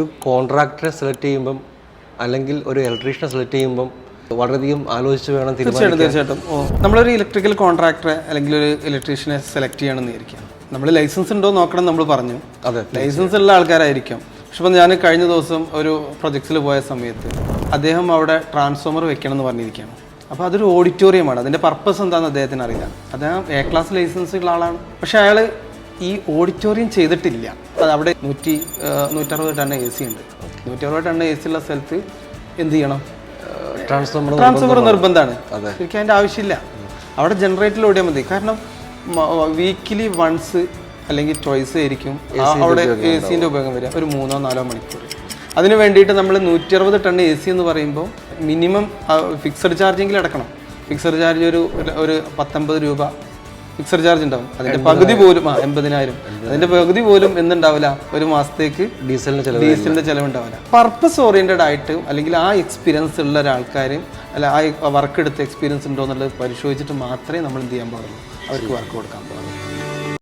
ഒരു കോൺട്രാക്ടറെ സെലക്ട് ചെയ്യുമ്പം അല്ലെങ്കിൽ ഒരു ഇലക്ട്രീഷ്യനെ സെലക്ട് ചെയ്യുമ്പം വളരെയധികം ആലോചിച്ച് വേണം തീർച്ചയായിട്ടും തീർച്ചയായിട്ടും. ഓ നമ്മളൊരു ഇലക്ട്രിക്കൽ കോൺട്രാക്ടറെ അല്ലെങ്കിൽ ഒരു ഇലക്ട്രീഷ്യനെ സെലക്ട് ചെയ്യണമെന്ന് വിചാരിക്കാം നമ്മൾ ലൈസൻസ് ഉണ്ടോ നോക്കണം നമ്മൾ പറഞ്ഞു. അതെ ലൈസൻസ് ഉള്ള ആൾക്കാരായിരിക്കും. പക്ഷെ ഇപ്പം ഞാൻ കഴിഞ്ഞ ദിവസം ഒരു പ്രൊജക്ട്സിൽ പോയ സമയത്ത് അദ്ദേഹം അവിടെ ട്രാൻസ്ഫോമർ വെക്കണം എന്ന് പറഞ്ഞിരിക്കുകയാണ്. അപ്പോൾ അതൊരു ഓഡിറ്റോറിയമാണ് അതിന്റെ പർപ്പസ് എന്താണെന്ന് അദ്ദേഹത്തിന് അറിയില്ല. അദ്ദേഹം എ ക്ലാസ് ലൈസൻസ് ഉള്ള ആളാണ്. പക്ഷേ അയാൾ ഈ ഓഡിറ്റോറിയം ചെയ്തിട്ടില്ല. അത് അവിടെ നൂറ്റി നൂറ്ററുപത് ടൺ എ സി ഉണ്ട്. നൂറ്ററുപത് ടൺ എ സി ഉള്ള സ്ഥലത്ത് എന്ത് ചെയ്യണം? ട്രാൻസ്ഫോമർ ട്രാൻസ്ഫോമർ നിർബന്ധമാണ്. ശരിക്കും അതിന്റെ ആവശ്യമില്ല. അവിടെ ജനറേറ്ററിൽ ഓടിയാൽ മതി. കാരണം വീക്കിലി വൺസ് അല്ലെങ്കിൽ ചോയ്സ് ആയിരിക്കും അവിടെ എ സിന്റെ ഉപയോഗം വരിക. ഒരു മൂന്നോ നാലോ മണിക്കൂർ. അതിന് വേണ്ടിയിട്ട് നമ്മൾ നൂറ്റി അറുപത് ടൺ എ സി എന്ന് പറയുമ്പോൾ മിനിമം ഫിക്സഡ് ചാർജെങ്കിലും അടക്കണം. ഫിക്സഡ് ചാർജ് ഒരു ഒരു പത്തൊമ്പത് രൂപ ഫിക്സഡ് ചാർജ് ഉണ്ടാവും. അതിന്റെ പകുതി പോലും ആ എൺപതിനായിരം. അതിന്റെ പകുതി പോലും എന്തുണ്ടാവില്ല? ഒരു മാസത്തേക്ക് ഡീസലിന് ചെലവ് ഡീസലിന്റെ ചെലവുണ്ടാവില്ല. പർപ്പസ് ഓറിയന്റഡ് ആയിട്ട് അല്ലെങ്കിൽ ആ എക്സ്പീരിയൻസ് ഉള്ള ഒരാൾക്കാർ അല്ല ആ വർക്ക് എടുത്ത എക്സ്പീരിയൻസ് ഉണ്ടോ എന്നുള്ളത് പരിശോധിച്ചിട്ട് മാത്രമേ നമ്മൾ എന്ത് ചെയ്യാൻ പാടുള്ളൂ. അവർക്ക് വർക്ക് കൊടുക്കാൻ പാടുള്ളൂ.